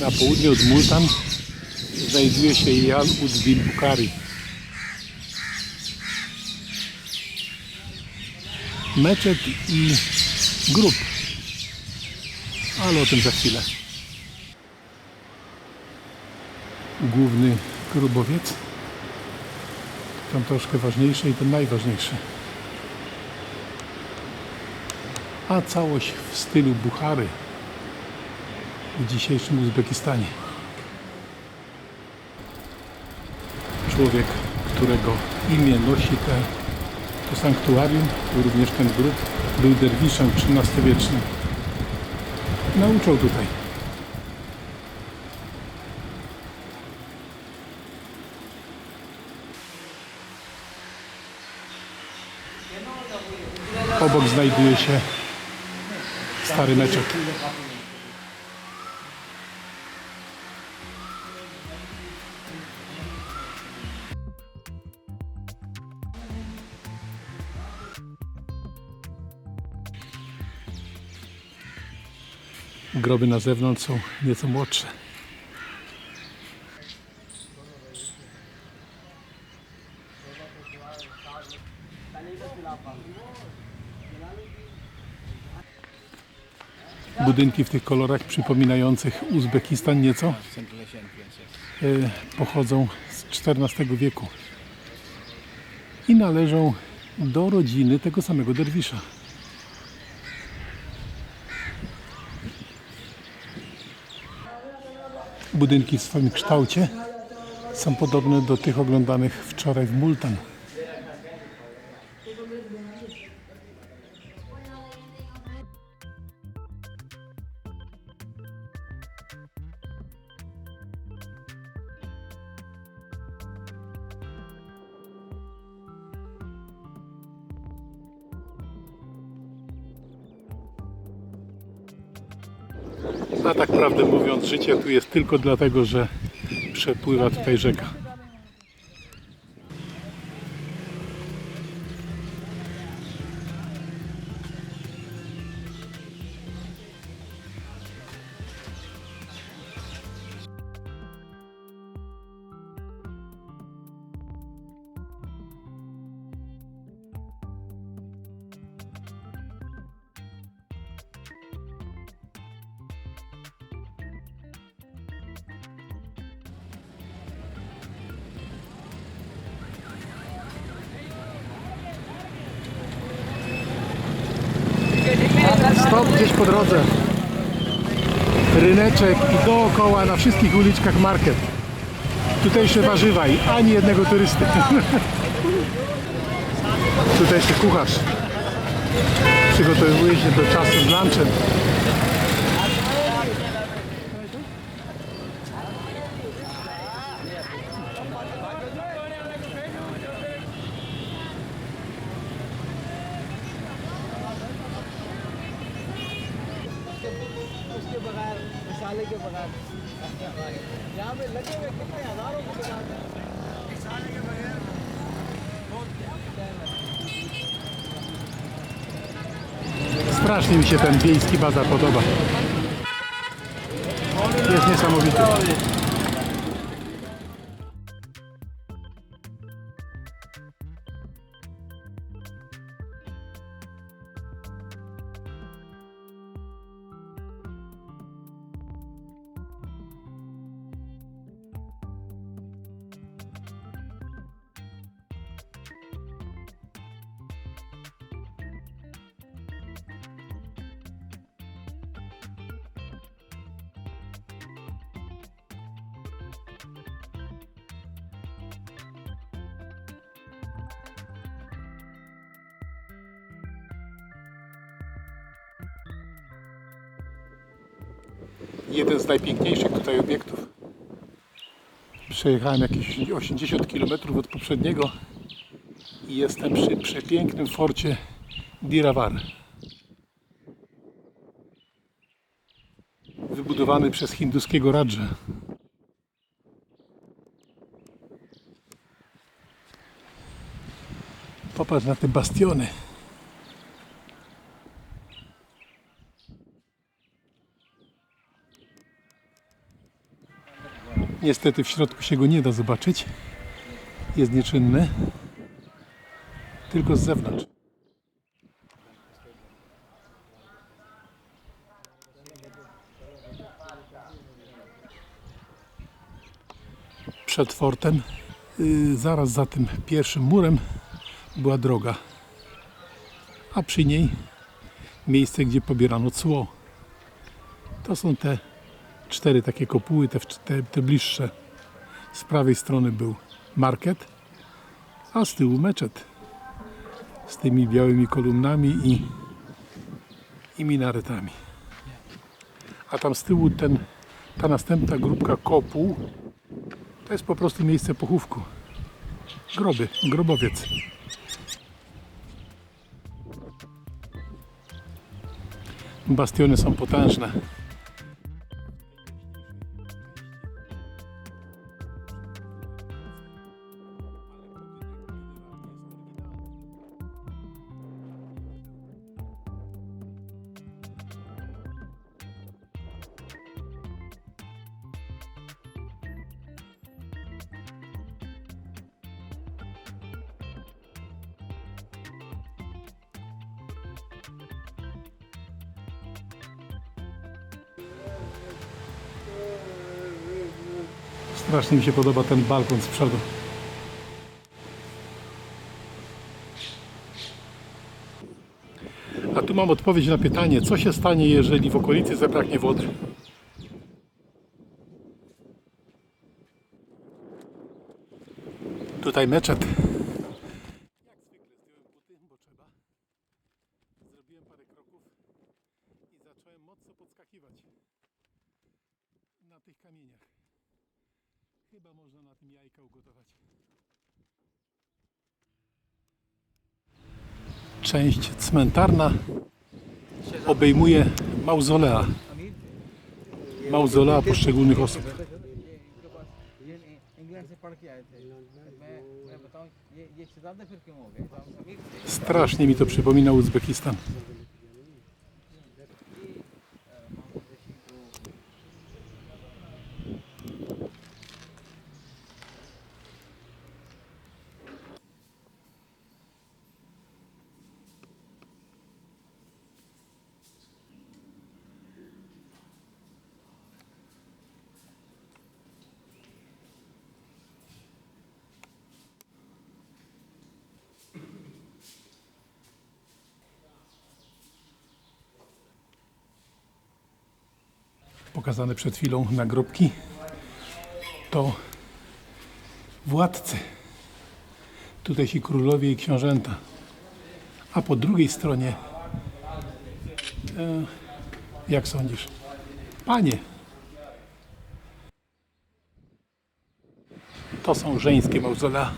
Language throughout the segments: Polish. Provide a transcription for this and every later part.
Na południe od Multan znajduje się Jan Udbil Bukhari. Meczet i grób. Ale o tym za chwilę. Główny grubowiec. Tam troszkę ważniejszy i ten najważniejszy. A całość w stylu Buchary w dzisiejszym Uzbekistanie. Człowiek, którego imię nosi te, to sanktuarium, również ten grób, był derwiszem XIII-wiecznym. Nauczał tutaj. Obok znajduje się stary meczet. Groby na zewnątrz są nieco młodsze. Budynki w tych kolorach przypominających Uzbekistan nieco e, pochodzą z XIV wieku i należą do rodziny tego samego derwisza. Budynki w swoim kształcie są podobne do tych oglądanych wczoraj w Multan. Życie tu jest tylko dlatego, że przepływa tutaj rzeka. Stop gdzieś po drodze. Ryneczek i dookoła na wszystkich uliczkach market. Tutejsze warzywa i ani jednego turysty. Tutejszy kucharz. Przygotowuje się do czasu z lunchem. मिसाले के बगैर यहाँ पे लगे हुए कितने हजारों की दुकान है मिसाले के बगैर Strasznie mi się ten wiejski bazar podoba. Jest niesamowity. Jeden z najpiękniejszych tutaj obiektów. Przejechałem jakieś 80 km od poprzedniego i jestem przy przepięknym forcie Dirawar. Wybudowany przez hinduskiego Radżę. Popatrz na te bastiony. Niestety w środku się go nie da zobaczyć. Jest nieczynny. Tylko z zewnątrz. Przed fortem, yy, zaraz za tym pierwszym murem, była droga. A przy niej miejsce, gdzie pobierano cło. To są te cztery takie kopuły, te, te, te bliższe. Z prawej strony był market, a z tyłu meczet. Z tymi białymi kolumnami i, i minaretami. A tam z tyłu ten, ta następna grupka kopuł to jest po prostu miejsce pochówku. Groby, grobowiec. Bastiony są potężne. Strasznie mi się podoba ten balkon z przodu. A tu mam odpowiedź na pytanie, co się stanie, jeżeli w okolicy zabraknie wody? Tutaj meczet. można na tym jajka ugotować. Część cmentarna obejmuje mauzolea. Mauzolea poszczególnych osób. Strasznie mi to przypomina Uzbekistan. Pokazane przed chwilą nagrobki to władcy. Tutaj ci królowie i książęta. A po drugiej stronie, e, jak sądzisz, panie. To są żeńskie mauzolea.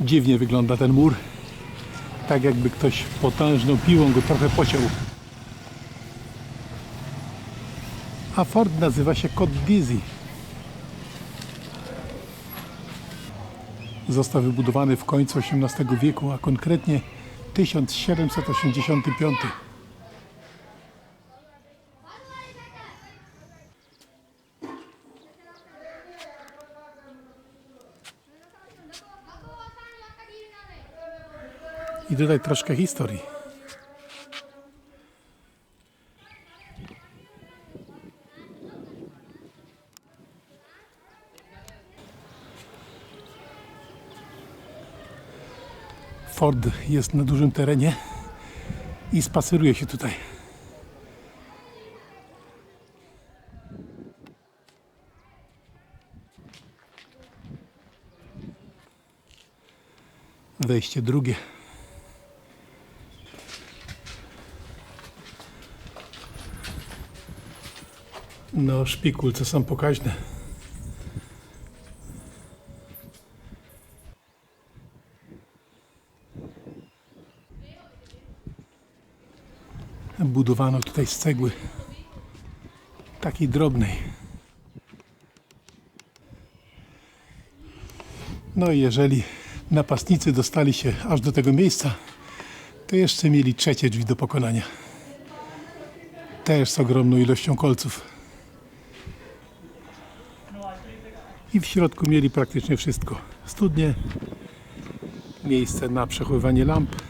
Dziwnie wygląda ten mur. Tak jakby ktoś potężną piłą go trochę pociął. A fort nazywa się Côte d'Izy. Został wybudowany w końcu XVIII wieku, a konkretnie 1785. I tutaj troszkę historii. Ford jest na dużym terenie i spaceruje się tutaj. Wejście drugie. No, szpikulce są pokaźne. Budowano tutaj z cegły takiej drobnej. No i jeżeli napastnicy dostali się aż do tego miejsca, to jeszcze mieli trzecie drzwi do pokonania. Też z ogromną ilością kolców. I w środku mieli praktycznie wszystko. Studnie, miejsce na przechowywanie lamp,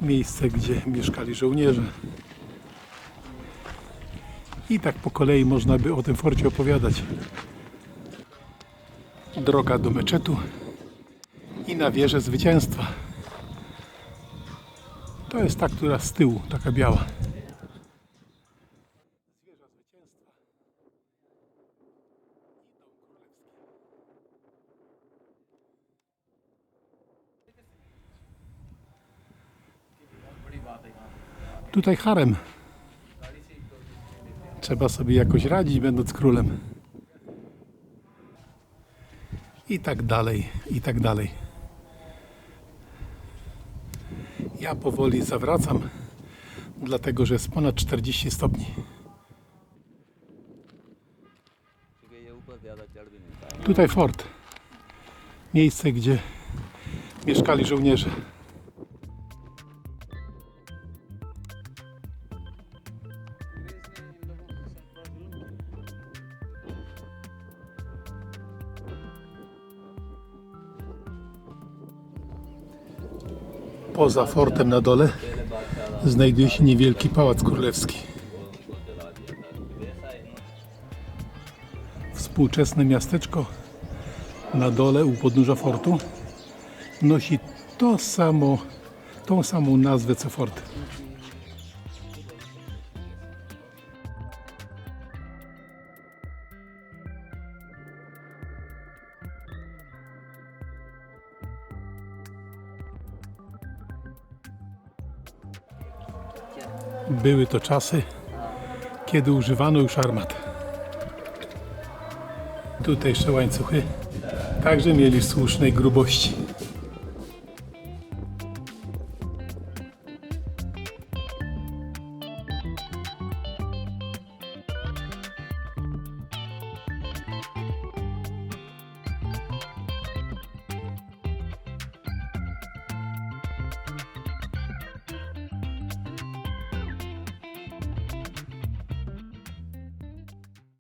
miejsce, gdzie mieszkali żołnierze. I tak po kolei można by o tym forcie opowiadać. Droga do meczetu i na wieżę zwycięstwa. To jest ta, która z tyłu, taka biała. Wieża zwycięstwa tutaj harem. Trzeba sobie jakoś radzić, będąc królem. I tak dalej, i tak dalej. Ja powoli zawracam, dlatego że jest ponad 40 stopni. Tutaj fort. Miejsce, gdzie mieszkali żołnierze. Poza fortem na dole znajduje się niewielki pałac królewski. Współczesne miasteczko na dole u podnóża fortu nosi to samo, tą samą nazwę co fort. Były to czasy, kiedy używano już armat. Tutejsze łańcuchy także mieli słusznej grubości.